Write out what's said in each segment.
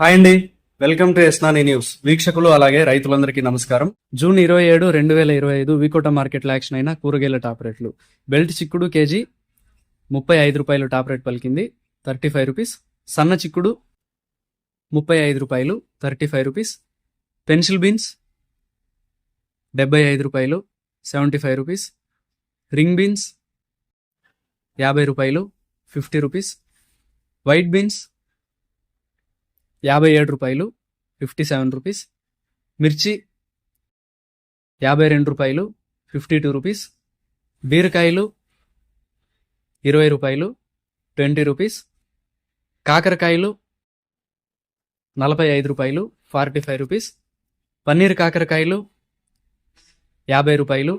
Hi అండి. Welcome to ఎస్నాని news. వీక్షకులు అలాగే రైతులందరికీ నమస్కారం. జూన్ ఇరవై ఏడు రెండు వేల ఇరవై ఐదు వికోట మార్కెట్లో యాక్షన్ అయిన కూరగాయల టాప్ రేట్లు. బెల్ట్ చిక్కుడు కేజీ ముప్పై ఐదు రూపాయలు టాప్ రేట్ పలికింది థర్టీ ఫైవ్ రూపీస్. సన్న చిక్కుడు ముప్పై ఐదు రూపాయలు thirty five rupees. Pencil beans డెబ్బై ఐదు రూపాయలు seventy five rupees. Ring beans యాభై రూపాయలు ఫిఫ్టీ రూపీస్. వైట్ బీన్స్ యాభై ఏడు రూపాయలు ఫిఫ్టీ సెవెన్ రూపీస్ మిర్చి యాభై రెండు రూపాయలు ఫిఫ్టీ టూ రూపీస్ బీరకాయలు ఇరవై రూపాయలు ట్వంటీ రూపీస్ కాకరకాయలు నలభై ఐదు రూపాయలు ఫార్టీ ఫైవ్ రూపీస్ పన్నీర్ కాకరకాయలు యాభై రూపాయలు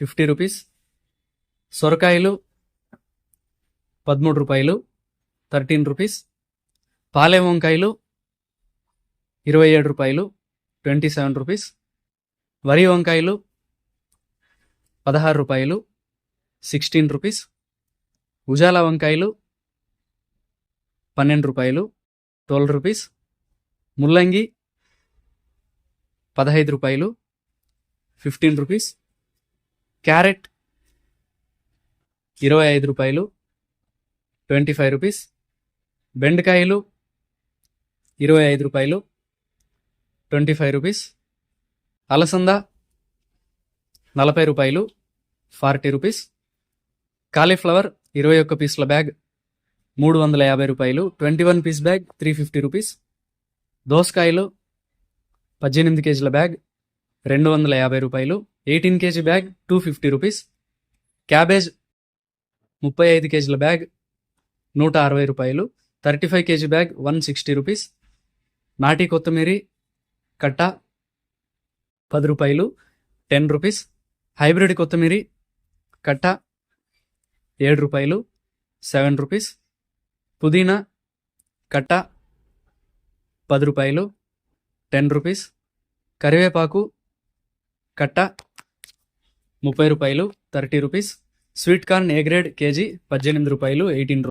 ఫిఫ్టీ రూపీస్ సొరకాయలు పదమూడు రూపాయలు థర్టీన్ రూపీస్ పాలే వంకాయలు ఇరవై ఏడు రూపాయలు ట్వంటీ సెవెన్ రూపీస్. వరి వంకాయలు పదహారు రూపాయలు సిక్స్టీన్ రూపీస్. ఉజాలా వంకాయలు పన్నెండు రూపాయలు ట్వెల్వ్ రూపీస్. ముల్లంగి పదహైదు రూపాయలు ఫిఫ్టీన్ రూపీస్. క్యారెట్ ఇరవై ఐదు రూపాయలు ట్వంటీ ఫైవ్ రూపీస్. బెండకాయలు ఇరవై ఐదు రూపాయలు ట్వంటీ ఫైవ్ రూపీస్. అలసంద నలభై రూపాయలు ఫార్టీ రూపీస్. కాలీఫ్లవర్ ఇరవై ఒక్క పీసుల బ్యాగ్ మూడు వందల యాభై రూపాయలు twenty one piece bag three fifty rupees. దోసకాయలు పద్దెనిమిది కేజీల బ్యాగ్ రెండు వందల యాభై రూపాయలు eighteen kg bag two fifty rupees. Cabbage ముప్పై ఐదు కేజీల బ్యాగ్ నూట అరవై రూపాయలు thirty five kg bag one sixty rupees. నాటి కొత్తిమీరి కట్ట పది రూపాయలు టెన్ రూపీస్ హైబ్రిడ్ కొత్తిమీరి కట్ట ఏడు రూపాయలు సెవెన్ రూపీస్ పుదీనా కట్ట పది రూపాయలు టెన్ రూపీస్ కరివేపాకు కట్ట ముప్పై రూపాయలు thirty rupees sweet corn A grade kg పద్దెనిమిది రూపాయలు ఎయిటీన్